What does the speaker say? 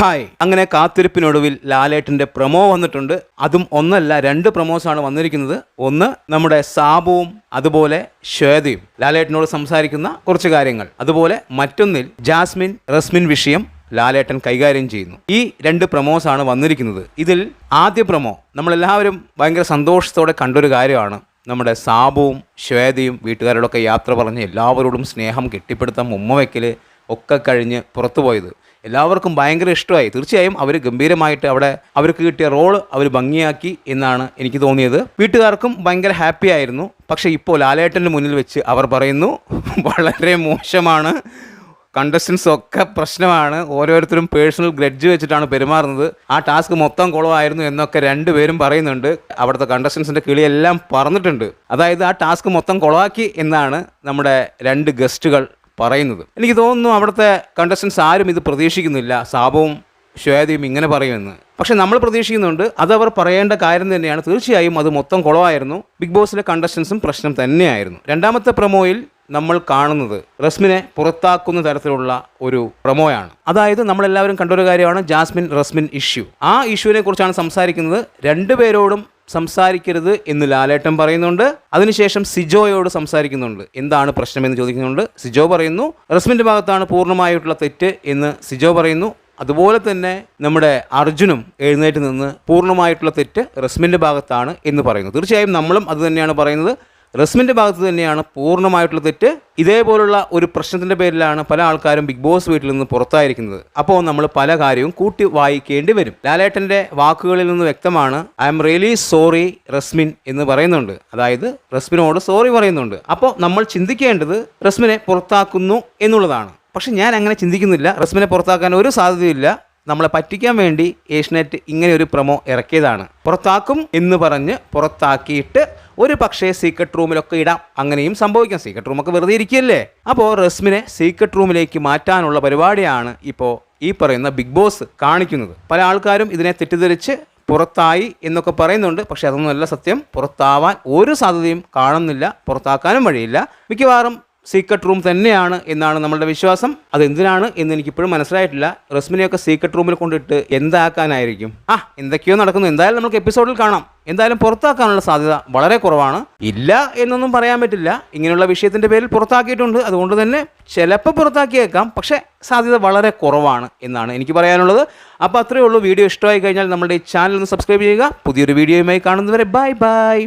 Hi. അങ്ങനെ കാത്തിരിപ്പിനൊടുവിൽ ലാലേട്ടന്റെ promo വന്നിട്ടുണ്ട്. അതും ഒന്നല്ല രണ്ട് പ്രൊമോസാണ് വന്നിരിക്കുന്നത്. ഒന്ന് നമ്മുടെ സാബുവും അതുപോലെ ശ്വേതയും. ലാലേട്ടനോട് സംസാരിക്കുന്ന കുറച്ച് കാര്യങ്ങൾ. അതുപോലെ മറ്റൊന്നിൽ ജാസ്മിൻ റസ്മിൻ വിഷയം ലാലേട്ടൻ കൈകാര്യം ചെയ്യുന്നു. ഈ രണ്ട് പ്രൊമോസാണ് വന്നിരിക്കുന്നത്. ഇതിൽ ആദ്യ പ്രൊമോ നമ്മളെല്ലാവരും ഭയങ്കര സന്തോഷത്തോടെ കണ്ടൊരു കാര്യമാണ്. നമ്മുടെ സാബുവും ശ്വേതയും വീട്ടുകാരോടൊക്കെ യാത്ര പറഞ്ഞ് എല്ലാവരോടും സ്നേഹം കെട്ടിപ്പിടുത്തം ഉമ്മ ഒക്കെ കഴിഞ്ഞ് പുറത്തു പോയത് എല്ലാവർക്കും ഭയങ്കര ഇഷ്ടമായി. തീർച്ചയായും അവർ ഗംഭീരമായിട്ട് അവിടെ അവർക്ക് കിട്ടിയ റോൾ അവർ ഭംഗിയാക്കി എന്നാണ് എനിക്ക് തോന്നിയത്. വീട്ടുകാർക്കും ഭയങ്കര ഹാപ്പി ആയിരുന്നു. പക്ഷേ ഇപ്പോൾ ലാലേട്ടന്റെ മുന്നിൽ വെച്ച് അവർ പറയുന്നു വളരെ മോശമാണ്. കണ്ടസ്റ്റൻസ് ഒക്കെ പ്രശ്നമാണ്. ഓരോരുത്തരും പേഴ്സണൽ ഗ്രഡ്ജ് വെച്ചിട്ടാണ് പെരുമാറുന്നത്. ആ ടാസ്ക് മൊത്തം കുളമായിരുന്നു എന്നൊക്കെ രണ്ടുപേരും പറയുന്നുണ്ട്. അവിടുത്തെ കണ്ടസ്റ്റൻസിന്റെ കിളിയെല്ലാം പറഞ്ഞിട്ടുണ്ട്. അതായത് ആ ടാസ്ക് മൊത്തം കുളമാക്കി എന്നാണ് നമ്മുടെ രണ്ട് ഗസ്റ്റുകൾ പറയുന്നത്. എനിക്ക് തോന്നുന്നു അവിടുത്തെ കണ്ടസ്റ്റൻസ് ആരും ഇത് പ്രതീക്ഷിക്കുന്നില്ല. സാബവും ശ്വേതയും ഇങ്ങനെ പറയുമെന്ന്. പക്ഷെ നമ്മൾ പ്രതീക്ഷിക്കുന്നുണ്ട്. അതവർ പറയേണ്ട കാര്യം തന്നെയാണ്. തീർച്ചയായും അത് മൊത്തം കുളമായിരുന്നു ബിഗ് ബോസിലെ കണ്ടസ്റ്റൻസും പ്രശ്നം തന്നെയായിരുന്നു. രണ്ടാമത്തെ പ്രൊമോയിൽ നമ്മൾ കാണുന്നത് റസ്മിനെ പുറത്താക്കുന്ന തരത്തിലുള്ള ഒരു പ്രൊമോയാണ്. അതായത് നമ്മളെല്ലാവരും കണ്ടൊരു കാര്യമാണ് ജാസ്മിൻ റസ്മിൻ ഇഷ്യൂ. ആ ഇഷ്യൂവിനെ കുറിച്ചാണ് സംസാരിക്കുന്നത്. രണ്ടുപേരോടും സംസാരിക്കരുത് എന്ന് ലാലേട്ടൻ പറയുന്നുണ്ട്. അതിനുശേഷം സിജോയോട് സംസാരിക്കുന്നുണ്ട്. എന്താണ് പ്രശ്നം എന്ന് ചോദിക്കുന്നുണ്ട്. സിജോ പറയുന്നു റസ്മിന്റെ ഭാഗത്താണ് പൂർണമായിട്ടുള്ള തെറ്റ് എന്ന് സിജോ പറയുന്നു. അതുപോലെ തന്നെ നമ്മുടെ അർജുനും എഴുന്നേറ്റ് നിന്ന് പൂർണമായിട്ടുള്ള തെറ്റ് റസ്മിന്റെ ഭാഗത്താണ് എന്ന് പറയുന്നു. തീർച്ചയായും നമ്മളും അത് തന്നെയാണ് പറയുന്നത്. റസ്മിന്റെ ഭാഗത്ത് തന്നെയാണ് പൂർണമായിട്ടുള്ള തെറ്റ്. ഇതേപോലുള്ള ഒരു പ്രശ്നത്തിന്റെ പേരിലാണ് പല ആൾക്കാരും ബിഗ് ബോസ് വീട്ടിൽ നിന്ന് പുറത്തായിരിക്കുന്നത്. അപ്പോൾ നമ്മൾ പല കാര്യവും കൂട്ടി വായിക്കേണ്ടി വരും. ലാലേട്ടന്റെ വാക്കുകളിൽ നിന്ന് വ്യക്തമാണ് I am really sorry Resmin എന്ന് പറയുന്നുണ്ട്. അതായത് റസ്മിനോട് സോറി പറയുന്നുണ്ട്. അപ്പോൾ നമ്മൾ ചിന്തിക്കേണ്ടത് റസ്മിനെ പുറത്താക്കുന്നു എന്നുള്ളതാണ്. പക്ഷെ ഞാൻ അങ്ങനെ ചിന്തിക്കുന്നില്ല. റസ്മിനെ പുറത്താക്കാൻ ഒരു സാധ്യതയില്ല നമ്മളെ പറ്റിക്കാൻ വേണ്ടി ഏഷ്യനെറ്റ് ഇങ്ങനെ ഒരു പ്രൊമോ ഇറക്കിയതാണ്. പുറത്താക്കും എന്ന് പറഞ്ഞ് പുറത്താക്കിയിട്ട് ഒരു പക്ഷേ സീക്രട്ട് റൂമിലൊക്കെ ഇടാം. അങ്ങനെയും സംഭവിക്കാം. സീക്രട്ട് റൂമൊക്കെ വെറുതെ ഇരിക്കുകയല്ലേ? അപ്പോൾ റസ്മിനെ സീക്രട്ട് റൂമിലേക്ക് മാറ്റാനുള്ള പരിപാടിയാണ് ഇപ്പോൾ ഈ പറയുന്ന ബിഗ് ബോസ് കാണിക്കുന്നത്. പല ആൾക്കാരും ഇതിനെ തെറ്റിദ്ധരിച്ച് പുറത്തായി എന്നൊക്കെ പറയുന്നുണ്ട്. പക്ഷേ അതൊന്നുമല്ല സത്യം. പുറത്താവാൻ ഒരു സാധ്യതയും കാണുന്നില്ല. പുറത്താക്കാനും വഴിയില്ല. മിക്കവാറും സീക്രട്ട് റൂം തന്നെയാണ് എന്നാണ് നമ്മളുടെ വിശ്വാസം. അതെന്തിനാണ് എന്ന് എനിക്കിപ്പോഴും മനസ്സിലായിട്ടില്ല. റസ്മിനെയൊക്കെ സീക്രട്ട് റൂമിൽ കൊണ്ടിട്ട് എന്താക്കാനായിരിക്കും? ആ എന്തൊക്കെയോ നടക്കുന്നു. എന്തായാലും നമുക്ക് എപ്പിസോഡിൽ കാണാം. എന്തായാലും പുറത്താക്കാനുള്ള സാധ്യത വളരെ കുറവാണ്. ഇല്ല എന്നൊന്നും പറയാൻ പറ്റില്ല. ഇങ്ങനെയുള്ള വിഷയത്തിന്റെ പേരിൽ പുറത്താക്കിയിട്ടുണ്ട്. അതുകൊണ്ട് തന്നെ ചിലപ്പോൾ പുറത്താക്കിയേക്കാം. പക്ഷേ സാധ്യത വളരെ കുറവാണ് എന്നാണ് എനിക്ക് പറയാനുള്ളത്. അപ്പോൾ അത്രയേ ഉള്ളൂ. വീഡിയോ ഇഷ്ടമായി കഴിഞ്ഞാൽ നമ്മുടെ ഈ ചാനൽ ഒന്ന് സബ്സ്ക്രൈബ് ചെയ്യുക. പുതിയൊരു വീഡിയോയുമായി കാണുന്നവരെ ബൈ ബൈ